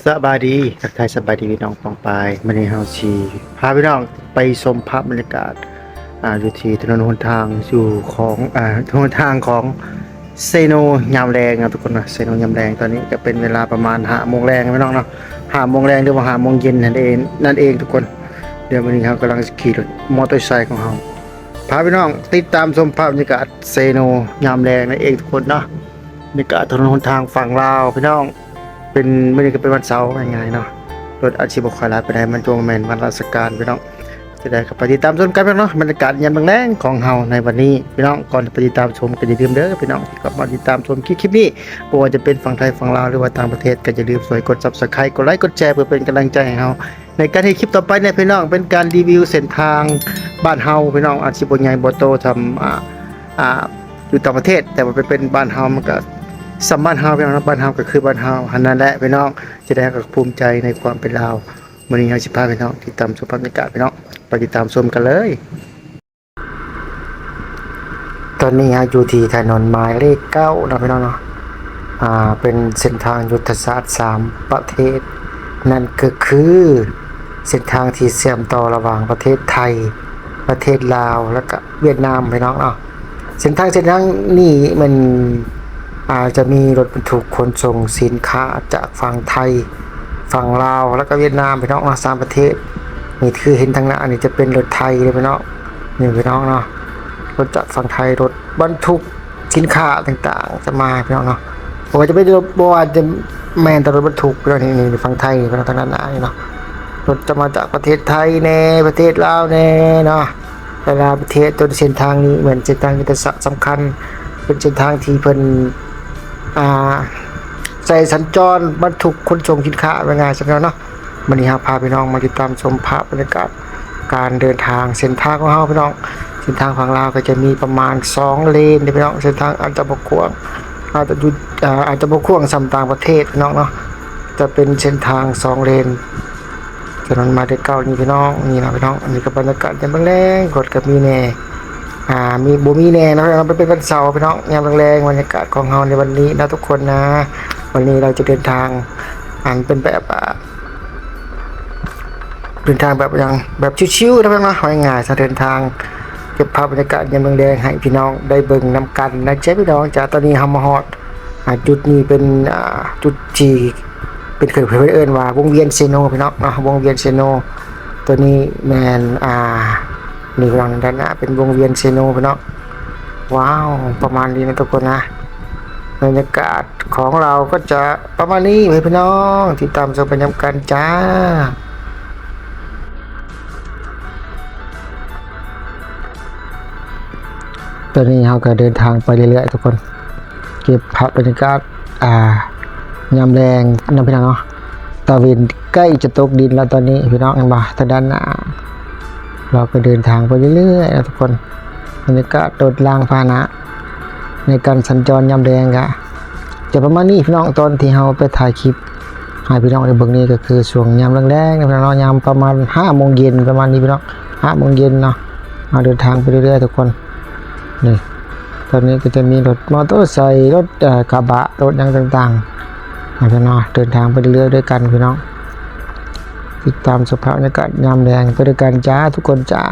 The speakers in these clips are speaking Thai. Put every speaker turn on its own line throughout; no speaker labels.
สบายดีทักทายสบายดีพี่น้องปองปายมันนี้เฮาสิพาพี่น้องไปชมภาพบรรยากาศอ่าอยู่ที่ถนนหนทางอยู่ของอ่าถนนทางของเซโนยามแรงนะทุกคนนะเซโนยามแรงตอนนี้ก็เป็นเวลาประมาณ5โมงแรงพี่น้องเนาะ5โมงแรงหรือว่า5โมงเย็นนั่นเองนั่นเองทุกคน เดี๋ยววันนี้เรากำลังขี่รถมอเตอร์ไซค์ของเราพาพี่น้องติดตามชมภาพบรรยากาศเซโนยามแรงนั่นเองทุกคนเนาะบรรยากาศถนนหนทางฝั่งลาวพี่น้อง เป็นไม่ได้ก็เป็นวันเสาร์ง่ายๆเนาะรถอาชีพบคอยลาไปได้มันจงแมนวันราชการพี่น้องจะได้กับไปติดตามชมกันพี่น้องบรรยากาศยามแรงของเฮาในวันนี้พี่น้องก่อนจะไปติดตามชมก็อย่าลืมเด้อพี่น้องที่กลับมาติดตามชมคลิปคลิปนี้บ่ว่าจะเป็นฝั่งไทยฝั่งลาวหรือว่าต่างประเทศก็อย่าลืมสวยกด Subscribe กดไลค์กดแชร์เพื่อเป็นกำลังใจให้เฮาในการที่คลิปต่อไปเนี่ยพี่น้องเป็นการรีวิวเส้นทางบ้านเฮาพี่น้องอาชีพบ่ใหญ่บ่โตทำอ่าอ่าอยู่ต่างประเทศแต่ว่าเป็นบ้านเฮามันก็ สัมบ้านเฮาพี่น้องบ้านเฮาก็คือบ้านเฮาหันนั่นแหละพี่น้องจะได้กับภูมิใจในความเป็นลาววันนี้เราสิพาพี่น้องติดตามชมบรรยากาศพี่น้องไปติดตามชมกันเลย ตอนนี้ฮะอยู่ที่ถนนหมายเลขเก้านะพี่น้องเนาะอ่าเป็นเส้นทางยุทธศาสตร์สามประเทศ นั่นก็คือเส้นทางที่เชื่อมต่อระหว่างประเทศไทย ประเทศลาว แล้วก็เวียดนามพี่น้องเนาะเส้นทางเส้นทางนี้มัน อาจจะมีรถบรรทุกขนส่งสินค้าจากฝั่งไทย ฝั่งลาว แล้วก็เวียดนามไปนองมาสามประเทศ นี่คือเห็นทางหน้าอันนี้จะเป็นรถไทยเลยไปนองนี่ไปนองเนาะรถจากฝั่งไทยรถบรรทุกสินค้าต่างๆ จะมาพี่น้องเนาะผมว่าจะไม่รถบัวาจะแมนแต่รถบรรทุกแล้วนี่นี่ฝั่งไทยนี่พี่น้องทางด้านหน้านี่เนาะรถจะมาจากประเทศไทยแน่ประเทศลาวแน่เนาะแต่ละประเทศตัวเส้นทางนี้เหมือนเส้นทางยุทธศาสตร์สำคัญ เป็นเส้นทางที่เพิ่น อ่าใส่สัญจรบรรทุกขนส่งสินค้าเป็นไงสักแล้วเนาะวันนี้ครับพาพี่น้องมาติดตามชมภาพบรรยากาศการเดินทางเส้นทางของเฮาพี่น้องเส้นทางฝั่งลาวก็จะมีประมาณ 2 เลนพี่น้องเส้นทางอาจจะบกวางอาจจะอยู่อ่าจจะบกวางสำต่างประเทศพี่น้องเนาะจะเป็นเส้นทาง 2 เลนถนนมาได้เก้านี่พี่น้องนี่นะพี่น้องอันนี้ก็บรรยากาศยามแรงกดกับมีแน่ อ่ามีบ่มีแน่นะเราเป็นวันเสาร์พี่น้องยามแรงๆบรรยากาศของเราในวันนี้นะทุกคนนะ วันนี้เราจะเดินทางอันเป็นแบบอ่าเดินทางแบบอย่างแบบชิวๆนะพี่น้องนะว่าง่ายๆเดินทางเก็บภาพบรรยากาศยามแรงๆให้พี่น้องได้เบิ่งนํกันนะเจ๊พี่น้องจ้าตอนนี้ฮามาฮอดจุดนี้เป็นอ่าจุดที่เป็นเคยเพื่อนเอิ้นว่าวงเวียนเซโนพี่น้องเนาะวงเวียนเซโนตัวนี้แมนอ่า นี่พี่น้องด้านหน้าเป็นวงเวียนเซโนพี่น้องว้าวประมาณนี้นะทุกคนนะบรรยากาศของเราก็จะประมาณนี้เลยพี่น้องติดตามชมบรรยากาศจ้าตอนนี้เราก็เดินทางไปเรื่อยๆทุกคน เก็บภาพบรรยากาศอ่ายามแรงนะพี่น้องเนาะตะเวนใกล้จะตกดินแล้วตอนนี้พี่น้องเห็นบ่ทางด้านหน้า เราก็เดินทางไปเรื่อยๆนะทุกคนบรรยากาศโดดลางพานะ ในการสัญจรยามแรงกะจะประมาณนี้พี่น้องตอนที่เราไปถ่ายคลิปให้พี่น้องได้เบิ่งนี้ก็คือช่วงยามแรงๆนะพี่น้องยามประมาณ5โมงเย็นประมาณนี้พี่น้อง5โมงเย็นเนาะเราเดินทางไปเรื่อยๆทุกคนนี่ตอนนี้ก็จะมีรถมอเตอร์ไซค์รถกระบะรถยังต่างๆอาจจะเนาะเดินทางไปเรื่อยๆด้วยกันพี่น้อง ติดตามสภาพอากาศยามแดงไปด้วยกันจ้าทุกคนจ้า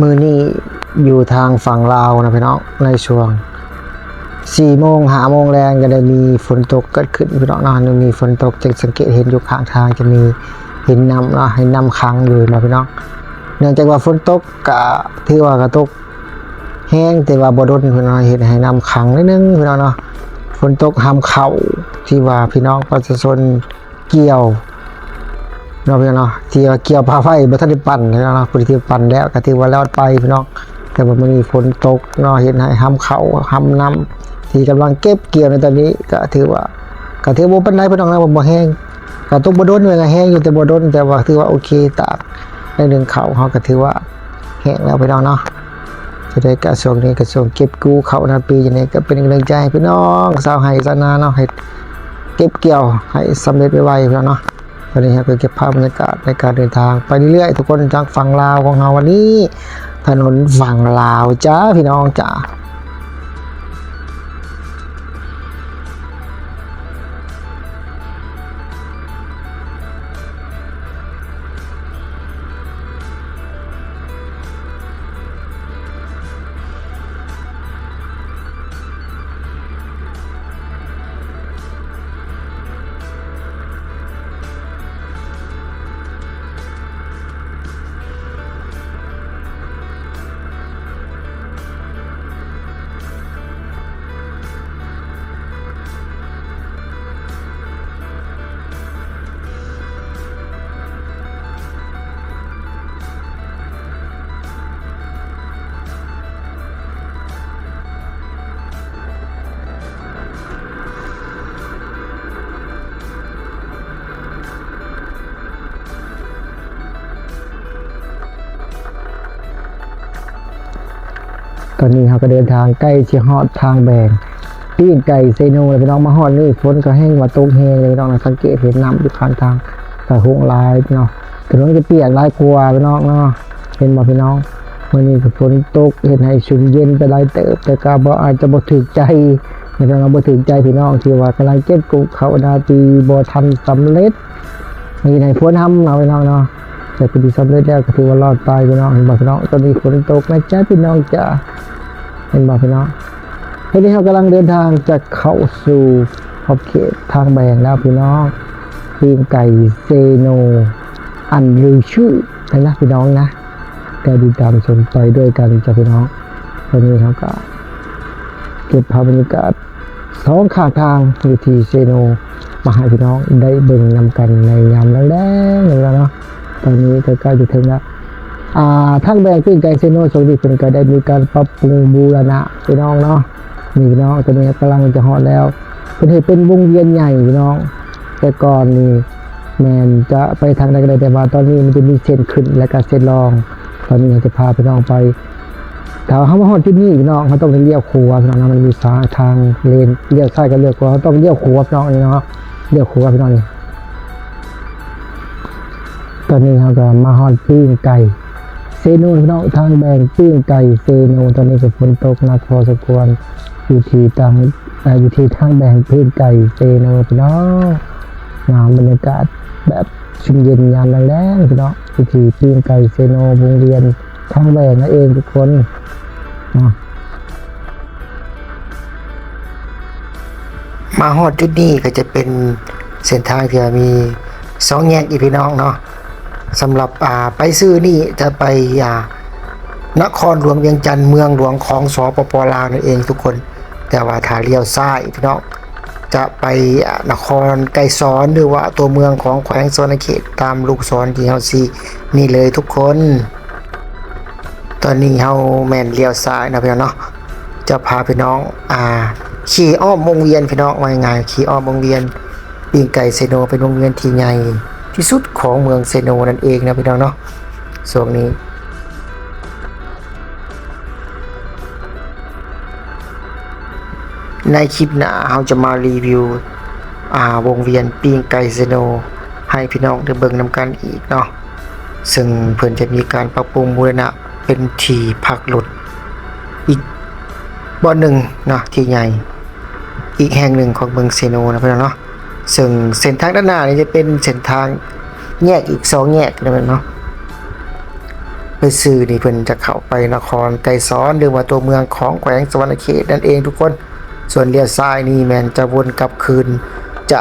มือนี้อยู่ทางฝั่งลาวนะพี่น้องในช่วงสี่โมงหาโมงแรงจะได้มีฝนตกเกิดขึ้นพี่น้องนาะมีฝนตกจะสังเกตเห็นอยู่ข้างทางจะมีหินนำนะหินนำค้างอยู่นะพี่น้องเนื่องจากว่าฝนตกกะถือว่ากระตกแห้งแต่ว่าบ่โดพี่น้องเห็นให้นำค้างนิดนึงพี่น้องเนาะฝนตกห้ามเข้าที่ว่าพี่น้องประชาชนเกี่ยว เนาะพี่น้องเนาะที่ว่าเกี่ยวพาไฟบ่ทันได้ปั่นพี่เนาะผู้ที่ปั่นแล้วก็ถือว่าแล้วไปพี่น้องแต่ว่ามันมีฝนตกเนาะเห็นให้ห้ามเขาห้ามน้ำที่กำลังเก็บเกี่ยวในตอนนี้ก็ถือว่าก็ถือว่าบ่เป็นไรพี่น้องนะว่าบ่แห้งก็ตกบ่โดนเลยก็แห้งอยู่แต่บ่โดนแต่ว่าถือว่าโอเคตากในเรื่งเขาเฮาก็ถือว่าแห้งแล้วพี่น้องเนาะจะได้กระทรวงนี้กระทรวงเก็บกู้เขานาปีอย่างนี้ก็เป็นกำลังใจพี่น้องสาวไห้สาวนาเนาะให้เก็บเกี่ยวให้สำเร็จไวๆพี่น้องเนาะ ก็นนี้ครับก็เก็บภาพบรรยากาศในการเดินทางไปเรื่อยๆทุกคนจากฝั่งลาวของเราวันนี้ ถนนฝั่งลาวจ้าพี่น้องจ้า อนนี้เราก็เดินทางใกล้เชียงฮอดทางแบงปีนไก่เซโนเลยพี่น้องมาฮอดนี่ฝนก็แห้งว่าตกแห้งเลยพี่น้องนะสังเกตเห็นน้ำอยู่ข้างทางแต่หงลายพี่น้องถนนจะเปียกลายกลัวาพี่น้องเนาะเห็นบ่พี่น้องมื่อนี้ก็ฝนตกเห็นให้ชุ่มเย็นไปหลายเติบแต่ก็บ่อาจจะบ่ถึกใจพี่น้องบ่ถึกใจพี่น้องที่ว่ากำลังเก็บกุกเขานาตีบ่ทันสำเร็จมีในฝนทำเอาพี่น้องเนาะแต่พอดีสำเร็จแล้วก็ถือว่ารอดตายพี่น้องเห็นบ่พี่น้องตอนนี้ฝนตกนะจ๊ะพี่น้องจ้า เห็นบ่พี่น้องทีนี้เรากำลังเดินทางจะเข้าสู่ขอบเขตทางแบงแล้วพี่น้องปีนไก่เซโน อันรือชื่อนะพี่น้องนะก็ดีตามชมไปด้วยกันจ้ะพี่น้องตอนนี้เขาก็เก็บภาพบรรยากาศสองข้างทางอยู่ที่เซโนมาให้พี่น้องได้เบิ่งนำกันในยามแรงๆแล้วเนาะตอนนี้ก็ใกล้จะถึงแล้ว ทางแบงก์ขึ้นไกเซโนโซดีเพิ่นก็ได้มีการปรับปรุงบูรณะพี่น้องเนาะนี่พี่น้องตอนนี้กำลังจะฮอดแล้วเพิ่นให้เป็นวงเวียนใหญ่พี่น้อง แต่ก่อนนี่แมนจะไปทางใดก็ได้แต่ว่าตอนนี้มันจะมีเส้นขึ้นและก็เส้นรอง ตอนนี้เราจะพาพี่น้องไปถ้าเขามาฮอดที่นี่พี่น้องเขาต้องเลี้ยวขวาพี่น้องนะมันมีสาทางเลนเลี้ยวซ้ายกับเลี้ยวขวาเขาต้องเลี้ยวขวาพี่น้องนี่เนาะเลี้ยวขวาพี่น้องนี่ตอนนี้เขาก็มาฮอดปิ้งไก่ โนพี่น้องทางแบงปิ้งไก่เซโนตอนนี้ก็ฝนตกหนักพอสมควรอยู่ที่ทางอยู่ที่ทางแบงปิ้งไก่เซโนพี่น้องงาบรรยากาศแบบชุ่มเย็นยามแรงๆพี่น้องอยู่ที่ปิ้งไก่เซโนวงเวียนทางแบงนั่นเองทุกคนนะมาฮอดจุดนี้ก็จะเป็นเส้นทางที่มีสองแยกอีพี่น้องเนาะ สำหรับอ่าไปซื้อนี่จะไปอ่านครหลวงเวียงจันทร์เมืองหลวงของสปปลาวนั่นเองทุกคน แต่ว่าถ้าเลี้ยวซ้ายพี่น้องจะไปอ่านครไกรสอนหรือว่าตัวเมืองของแขวงสวนเขตตามลูกศรที่เฮาซีนี่เลยทุกคน ตอนนี้เฮาแม่นเลี้ยวซ้ายนะพี่น้องเนาะจะพาพี่น้องอ่าขี่อ้อมวงเวียนพี่น้องว่ายังไงขี่อ้อมวงเวียนปีงไก่เซโนเป็นวงเวียนที่ใหญ่ ที่สุดของเมืองเซโนนั่นเองนะพี่น้องเนาะส่วนนี้ในคลิปหน้าเราจะมารีวิวอ่าวงเวียนปีงไก่เซโน ให้พี่น้องได้เบิ่งนำกันอีกเนาะซึ่งเพิ่นจะมีการปรับปรุงบูรณะเป็นทีพักรถอีกบ่อหนึ่งเนาะที่ใหญ่ อีกแห่งหนึ่งของเมืองเซโนนะพื่อนเนาะ ซึ่งเส้นทางด้านหน้านี่จะเป็นเส้นทางแยกอีกสองแยกนะเนเนาะไปซื้อนี่เพิ่นจะเข้าไปนครไกรสอนหรือว่าตัวเมืองของแขวงสวรรณเขตนั่นเองทุกคน ส่วนเลี้ยวซ้ายนี่แมนจะวนกลับคืน จะ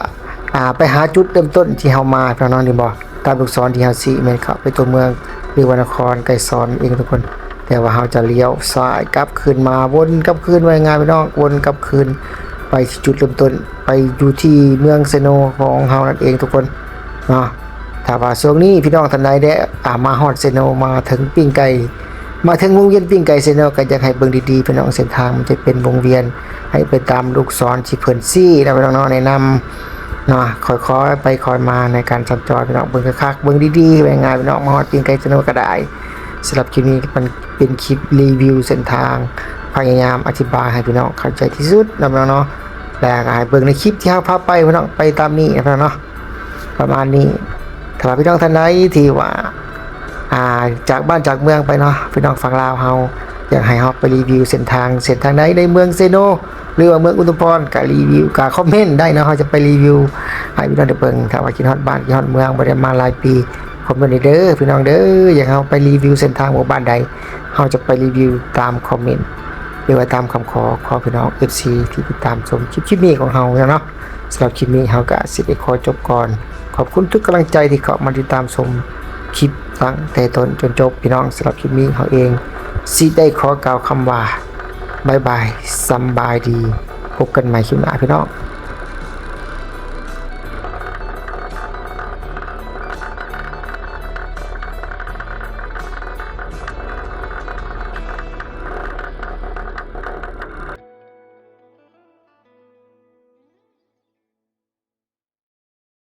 อ่าไปหาจุดเริ่มต้นที่เฮามาพื่อนเนาะนี่บ่ตามลูกศรที่เฮาสิแมนเข้าไปตัวเมืองหรือว่านครไกรสอนเองทุกคน แต่ว่าเราจะเลี้ยวซ้ายกลับคืนมาวนกลับคืนไว้งานพี่น้องวนกลับคืน ไปจุดเริ่มต้นไปอยู่ที่เมืองเซโนของเฮานั่นเองทุกคนเนาะถ้าว่าช่วงนี้พี่น้องท่านใดได้อ่ามาฮอดเซโนมาถึงปิ้งไก่มาถึงวงเวียนปิ้งไก่เซโนก็อยากให้เบิ่งดีๆพี่น้องเส้นทางมันจะเป็นวงเวียน ให้ไปตามลูกศรที่เพิ่นซี่แล้วพี่น้องเนะแนะนำเนาะค่อยๆไปคอยมาในการสัญจรพี่น้องเบิ่งคักๆเบิ่งดีๆไปงานพี่น้องมาฮอดปิ้งไก่เซโนก็ได้สำหรับคลิปนี้มันเป็นคลิปรีวิวเส้นทาง พยายามอธิบายให้พี่น้องเข้าใจที่สุดนะพี่น้องเนาะแล้วก็ให้เบิ่งในคลิปที่เฮาพาไปพี่น้องไปตามนี้นะพี่น้องเนาะประมาณนี้ถ้าพี่น้องท่านใดที่ว่าอ่าจากบ้านจากเมืองไปเนาะพี่น้องฝั่งลาวเฮาอยากให้เฮาไปรีวิวเส้นทางเส้นทางไหนในเมืองเซโนหรือว่าเมืองอุตุพรก็รีวิวก็คอมเมนต์ได้นะเฮาจะไปรีวิวให้พี่น้องได้เบิ่งถ้าว่าคิดฮอดบ้านคิดฮอดเมืองบ่ได้มาหลายปีคอมเมนต์เด้อพี่น้องเด้ออยากให้เฮาไปรีวิวเส้นทางหมู่บ้านใดเฮาจะไปรีวิวตามคอมเมนต์ หรือว่าตามคำขอขอพี่น้อง FC ที่ติดตามชมคลิปคลิปนี้ของเฮาเนาะสำหรับคลิปนี้เฮาก็สิได้ขอจบก่อน ขอบคุณทุกกำลังใจที่เข้ามาติดตามชมคลิปตั้งแต่ต้นจนจบพี่น้องสำหรับคลิปนี้เขาเองสิได้ขอกล่าวคำว่าบายบายสบายดี พบกันใหม่คลิปหน้าพี่น้อง